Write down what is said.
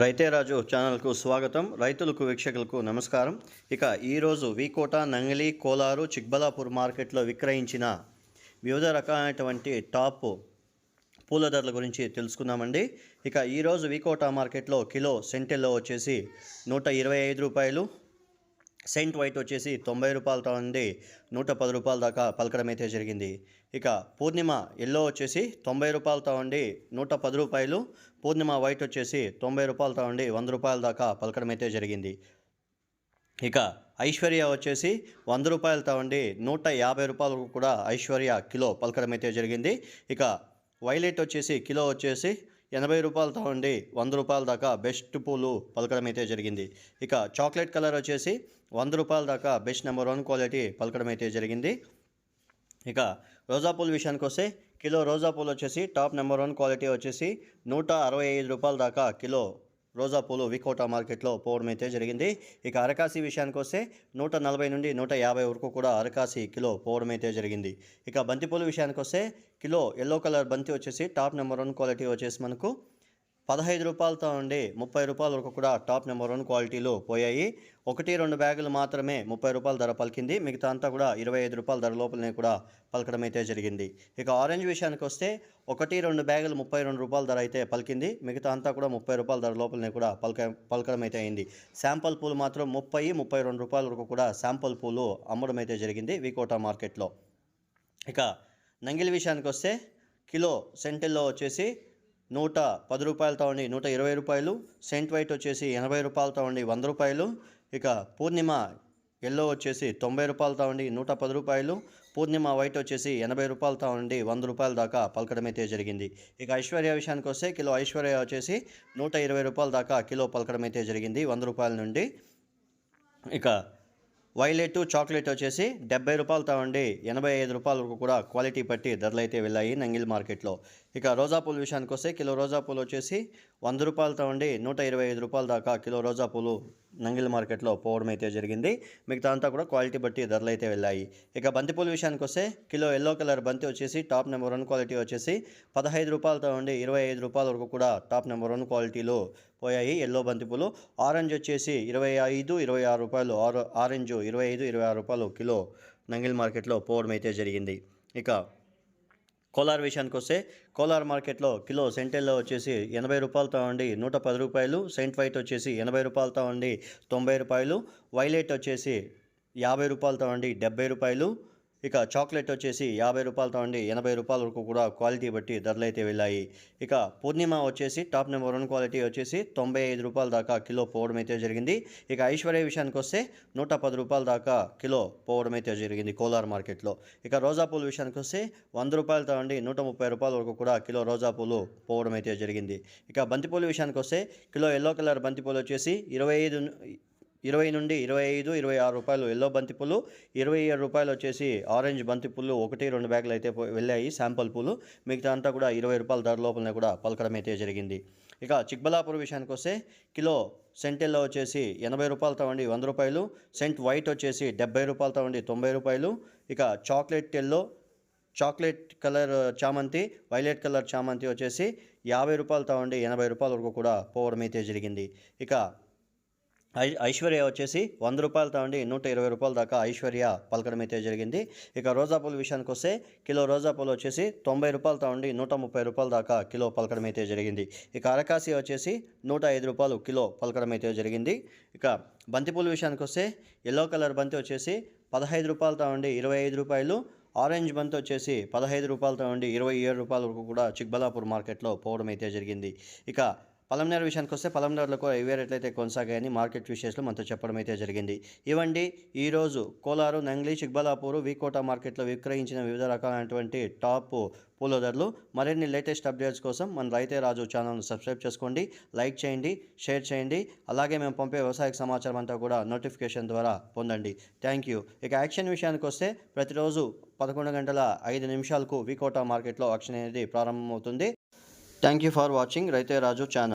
రైతే రాజు ఛానల్కు స్వాగతం. రైతులకు వీక్షకులకు నమస్కారం. ఇక ఈరోజు వీకోట నంగిలి కోలారు చిక్బలాపూర్ మార్కెట్లో విక్రయించిన వివిధ రకాలైనటువంటి టాప్ పూల ధరల గురించి తెలుసుకుందామండి. ఇక ఈరోజు వీకోట మార్కెట్లో కిలో సెంటెల్లో వచ్చేసి నూట ఇరవై ఐదు రూపాయలు సెయింట్ వైట్ వచ్చేసి తొంభై రూపాయలతో ఉంది నూట పది రూపాయల దాకా పలకడం అయితే జరిగింది. ఇక పూర్ణిమ ఎల్లో వచ్చేసి తొంభై రూపాయలతో ఉండి నూట పది రూపాయలు పూర్ణిమ వైట్ వచ్చేసి తొంభై రూపాయలతో ఉండి వంద రూపాయల దాకా పలకడం అయితే జరిగింది. ఇక ఐశ్వర్య వచ్చేసి వంద రూపాయలతో ఉండి నూట యాభై రూపాయలకు కూడా ఐశ్వర్య కిలో పలకడం అయితే జరిగింది. ఇక వైలెట్ వచ్చేసి కిలో వచ్చేసి ఎనభై రూపాయలతో ఉండి వంద రూపాయల దాకా బెస్ట్ పూలు పలకడం అయితే జరిగింది. ఇక చాక్లెట్ కలర్ వచ్చేసి వంద రూపాయల దాకా బెస్ట్ నెంబర్ వన్ క్వాలిటీ పలకడం అయితే జరిగింది. ఇక రోజా పూల విషయానికి వస్తే కిలో రోజా పూలు వచ్చేసి టాప్ నెంబర్ వన్ క్వాలిటీ వచ్చేసి నూట అరవై ఐదు రూపాయల దాకా కిలో రోజా పూలు వికోటా మార్కెట్లో పోవడం అయితే జరిగింది. ఇక అరకాసి విషయానికి వస్తే నూట నలభై నుండి నూట యాభై వరకు కూడా అరకాసి కిలో పోవడం అయితే జరిగింది. ఇక బంతిపూల విషయానికి వస్తే కిలో ఎల్లో కలర్ బంతి వచ్చేసి టాప్ నెంబర్ వన్ క్వాలిటీ వచ్చేసి మనకు పదహైదు రూపాయలతో ఉండి ముప్పై రూపాయల వరకు కూడా టాప్ నెంబర్ వన్ క్వాలిటీలో పోయాయి. ఒకటి రెండు బ్యాగులు మాత్రమే ముప్పై రూపాయల ధర పలికింది. మిగతా అంతా కూడా ఇరవై ఐదు రూపాయల ధర లోపలనే కూడా పలకడం అయితే జరిగింది. ఇక ఆరెంజ్ విషయానికి వస్తే ఒకటి రెండు బ్యాగులు ముప్పై రెండు రూపాయల ధర అయితే పలికింది. మిగతా అంతా కూడా ముప్పై రూపాయల ధర లోపలనే కూడా పలక పలకడం అయితే అయింది. శాంపుల్ పూలు మాత్రం ముప్పై ముప్పై రెండు రూపాయల వరకు కూడా శాంపుల్ పూలు అమ్మడం అయితే జరిగింది వికోటా మార్కెట్లో. ఇక నంగిలి విషయానికి వస్తే కిలో సెంటిల్లో వచ్చేసి నూట పది రూపాయలతో ఉండి నూట ఇరవై రూపాయలు సెంట్ వైట్ వచ్చేసి ఎనభై రూపాయలతో ఉండి వంద రూపాయలు ఇక పూర్ణిమ ఎల్లో వచ్చేసి తొంభై రూపాయలతో ఉండి నూట పది రూపాయలు పూర్ణిమ వైట్ వచ్చేసి ఎనభై రూపాయలతో ఉండి వంద రూపాయల దాకా పలకడమైతే జరిగింది. ఇక ఐశ్వర్య విషయానికి వస్తే కిలో ఐశ్వర్య వచ్చేసి నూట ఇరవై రూపాయల దాకా కిలో పలకడమైతే జరిగింది వంద రూపాయల నుండి. ఇక వైలెట్ చాక్లెట్ వచ్చేసి డెబ్బై రూపాయలతో ఉండి ఎనభై ఐదు రూపాయల వరకు కూడా క్వాలిటీ బట్టి ధరలు అయితే వెళ్ళాయి నంగిల్ మార్కెట్లో. ఇక రోజా పూల విషయానికి వస్తే కిలో రోజా పూలు వచ్చేసి వంద రూపాయలతో ఉండి నూట ఇరవై ఐదు రూపాయల దాకా కిలో రోజా పూలు నంగిల్ మార్కెట్లో పోవడం అయితే జరిగింది. మిగతా అంతా కూడా క్వాలిటీ బట్టి ధరలు అయితే వెళ్ళాయి. ఇక బంతిపూల విషయానికి వస్తే కిలో ఎల్లో కలర్ బంతి వచ్చేసి టాప్ నెంబర్ వన్ క్వాలిటీ వచ్చేసి పదహైదు రూపాయలతో ఉండి ఇరవై ఐదు రూపాయల వరకు కూడా టాప్ నెంబర్ వన్ క్వాలిటీలో పోయాయి ఎల్లో బంతిపూలు. ఆరెంజ్ వచ్చేసి ఇరవై ఐదు ఇరవై ఆరు రూపాయలు ఆరు ఆరెంజ్ ఇరవై ఐదు ఇరవై ఆరు రూపాయలు కిలో నంగిల్ మార్కెట్లో పోవడం అయితే జరిగింది. ఇక కోలార్ విషయానికి వస్తే కోలార్ మార్కెట్లో కిలో సెంటెల్లో వచ్చేసి ఎనభై రూపాయలతో ఉండి నూట పది రూపాయలు సెంట్ వైట్ వచ్చేసి ఎనభై రూపాయలతో ఉండి తొంభై రూపాయలు వైలెట్ వచ్చేసి యాభై రూపాయలతో ఉండి డెబ్బై రూపాయలు ఇక చాక్లెట్ వచ్చేసి యాభై రూపాయలతో అండి ఎనభై రూపాయల వరకు కూడా క్వాలిటీ బట్టి ధరలు అయితే వెళ్ళాయి. ఇక పూర్ణిమ వచ్చేసి టాప్ నెంబర్ వన్ క్వాలిటీ వచ్చేసి తొంభై ఐదు రూపాయల దాకా కిలో పోవడం అయితే జరిగింది. ఇక ఐశ్వర్య విషయానికి వస్తే నూట పది రూపాయల దాకా కిలో పోవడం అయితే జరిగింది కోలార్ మార్కెట్లో. ఇక రోజా పూల విషయానికి వస్తే వంద రూపాయలతో అండి నూట ముప్పై రూపాయల వరకు కూడా కిలో రోజా పూలు పోవడం అయితే జరిగింది. ఇక బంతిపూల విషయానికి వస్తే కిలో ఎల్లో కలర్ బంతిపూలు వచ్చేసి ఇరవై ఐదు ఇరవై నుండి ఇరవై ఐదు ఇరవై ఆరు రూపాయలు ఎల్లో బంతిపూలు ఇరవై ఏడు రూపాయలు వచ్చేసి ఆరెంజ్ బంతిపూలు ఒకటి రెండు బ్యాగులు అయితే వెళ్ళాయి శాంపుల్ పూలు. మిగతా అంతా కూడా ఇరవై రూపాయల ధర లోపలనే కూడా పలకడం అయితే జరిగింది. ఇక చిక్బలాపూర్ విషయానికి వస్తే కిలో సెంటెల్లో వచ్చేసి ఎనభై రూపాయలతో ఉండి వంద రూపాయలు. సెంట్ వైట్ వచ్చేసి డెబ్బై రూపాయలతో ఉండి తొంభై రూపాయలు. ఇక చాక్లెట్ ఎల్లో చాక్లెట్ కలర్ చామంతి వైలెట్ కలర్ చామంతి వచ్చేసి యాభై రూపాయలతో ఉండి ఎనభై రూపాయల వరకు కూడా పోవడం అయితే జరిగింది. ఇక ఐశ్వర్య వచ్చేసి వంద రూపాయలతో ఉండి నూట ఇరవై రూపాయల దాకా ఐశ్వర్య పలకడం అయితే జరిగింది. ఇక రోజా పూల విషయానికి వస్తే కిలో రోజా పూలు వచ్చేసి తొంభై రూపాయలతో ఉండి నూట ముప్పై రూపాయల దాకా కిలో పలకడం అయితే జరిగింది. ఇక అరకాసి వచ్చేసి నూట ఐదు రూపాయలు కిలో పలకడం అయితే జరిగింది. ఇక బంతిపూల విషయానికి వస్తే ఎల్లో కలర్ బంతి వచ్చేసి పదహైదు రూపాయలతో ఉండి ఇరవై ఐదు రూపాయలు. ఆరెంజ్ బంతి వచ్చేసి పదహైదు రూపాయలతో ఉండి ఇరవై ఏడు రూపాయల వరకు కూడా చిక్బలాపూర్ మార్కెట్లో పోవడం అయితే జరిగింది. ఇక పలంనేరు విషయానికి వస్తే పలంనేరులకు ఇవే రేట్లయితే కొనసాగాయని మార్కెట్ విశేషాలు మనతో చెప్పడం అయితే జరిగింది. ఇవ్వండి ఈరోజు కోలారు నంగ్లీ చిక్బలాపూరు వికోట మార్కెట్లో విక్రయించిన వివిధ రకాలైనటువంటి టాప్ పూల ధరలు మరిన్ని లేటెస్ట్ అప్డేట్స్ కోసం మన రైతే రాజు ఛానల్ను సబ్స్క్రైబ్ చేసుకోండి లైక్ చేయండి షేర్ చేయండి. అలాగే మేము పంపే వ్యవసాయ సమాచారం అంతా కూడా నోటిఫికేషన్ ద్వారా పొందండి. Thank you. ఇక యాక్షన్ విషయానికి వస్తే ప్రతిరోజు పదకొండు గంటల ఐదు నిమిషాలకు వికోటా మార్కెట్లో యాక్షన్ అనేది ప్రారంభమవుతుంది. థ్యాంక్ యూ ఫర్ వాచింగ్ రైతే రాజు ఛానల్.